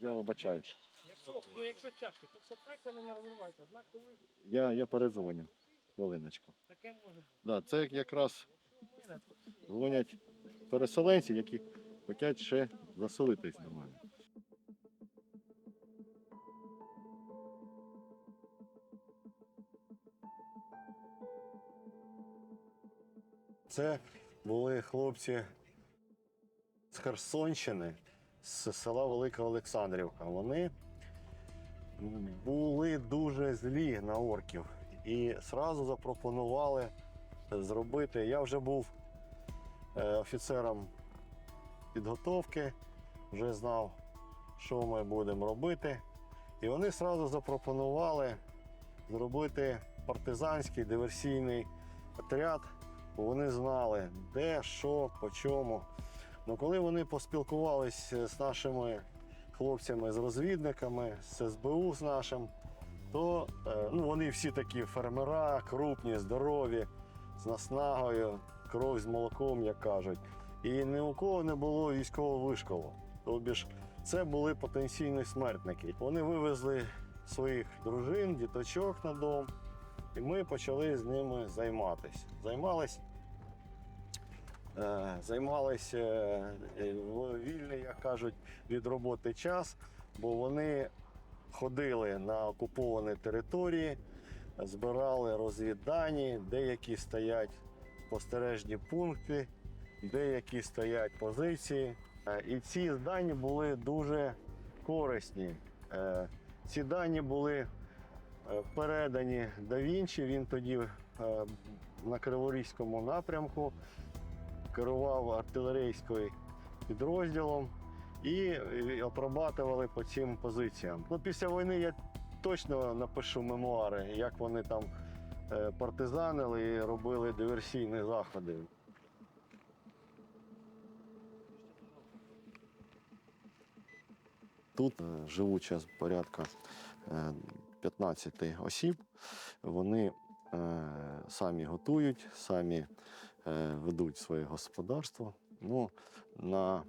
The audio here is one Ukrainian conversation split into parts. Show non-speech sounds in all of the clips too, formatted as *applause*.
Я вибачаюсь. Ну, якщо тяжко, то все так це не розривається. Однак коли Я, я перезвоню. Хвилиночку. таке може бути. Да, це якраз дзвонять переселенці, які хочуть ще заселитись до мене. Це були хлопці з Херсонщини, з села Велика Олександрівка. Вони були дуже злі на орків і одразу запропонували зробити. Я вже був е, офіцером підготовки, вже знав, що ми будемо робити. І вони одразу запропонували зробити партизанський диверсійний отряд, вони знали, де, що, по чому. Ну, коли вони поспілкувалися з нашими хлопцями, з розвідниками, з СБУ з нашим, то е, ну, вони всі такі фермера, крупні, здорові, з наснагою, кров з молоком, як кажуть. І ні у кого не було військового вишколу. Тобі ж це були потенційні смертники. Вони вивезли своїх дружин, діточок на дом, і ми почали з ними займатися. Займались, е, займались е, вільний, як кажуть, від роботи час, бо вони ходили на окуповані території, збирали розвіддані, деякі стоять спостережні пункти, деякі стоять позиції. Е, І ці дані були дуже корисні. Ці дані були передані да Вінчі. Він тоді на Криворізькому напрямку керував артилерійським підрозділом і опрабатували по цим позиціям. Ну, після війни я точно напишу мемуари, як вони там е, партизанили і робили диверсійні заходи. Тут е, живуча порядка е, 15 осіб. Вони е, самі готують, самі е, ведуть своє господарство. Ну, на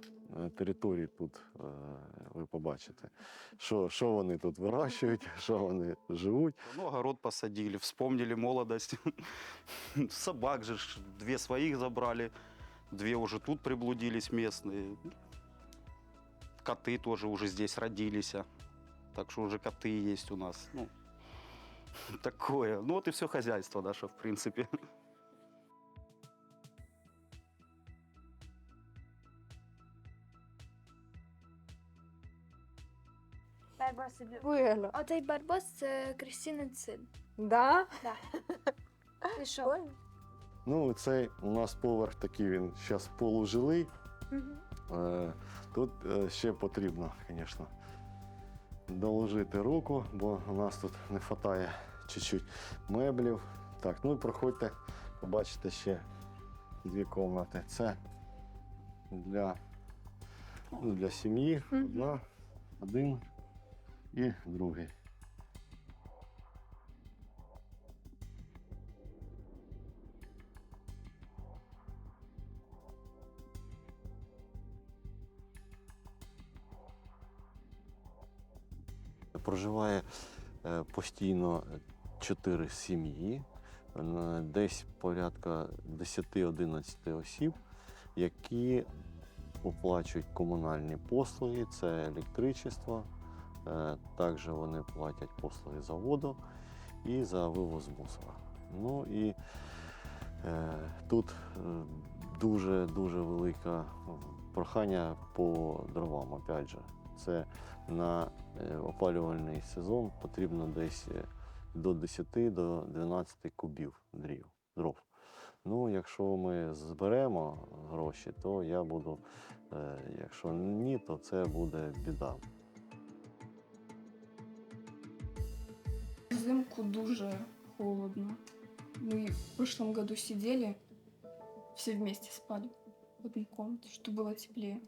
е, території тут е, ви побачите, що, що вони тут вирощують, *laughs* що вони живуть. Ну, огород посадили, вспомнили молодость. *laughs* Собак же ж две своих забрали, две уже тут приблудились местные. Коты тоже уже здесь родились. а. Так что уже коты есть у нас. Ну, *laughs* такое. Ну вот и все хозяйство наше, в принципе. Барбос люблю. Вигля. Оцей барбос це Крістінин син. Да? Ти *laughs* що? Ну, цей у нас поверх такий, він зараз полужилий. Мгм. Е, Тут е, ще потрібно, звісно, доложити руку, бо у нас тут не вистачає чуть-чуть меблів. Так, ну і проходьте, побачите ще дві кімнати. Це для, ну, для сім'ї. Одна, один і другий. Проживає е, постійно чотири сім'ї, е, десь порядка 10-11 осіб, які оплачують комунальні послуги, це електричество, також вони платять послуги за воду і за вивоз мусора. Ну і е, тут дуже дуже велике прохання по дровам. Опять же, це на е, опалювальний сезон потрібно десь е, до 10 до 12 кубів дрів, дров. Ну, якщо ми зберемо гроші, то я буду, е, якщо ні, то це буде біда. Взимку дуже холодно. Мы в прошлом году сидели, все вместе спали в одной комнате, чтобы было теплее.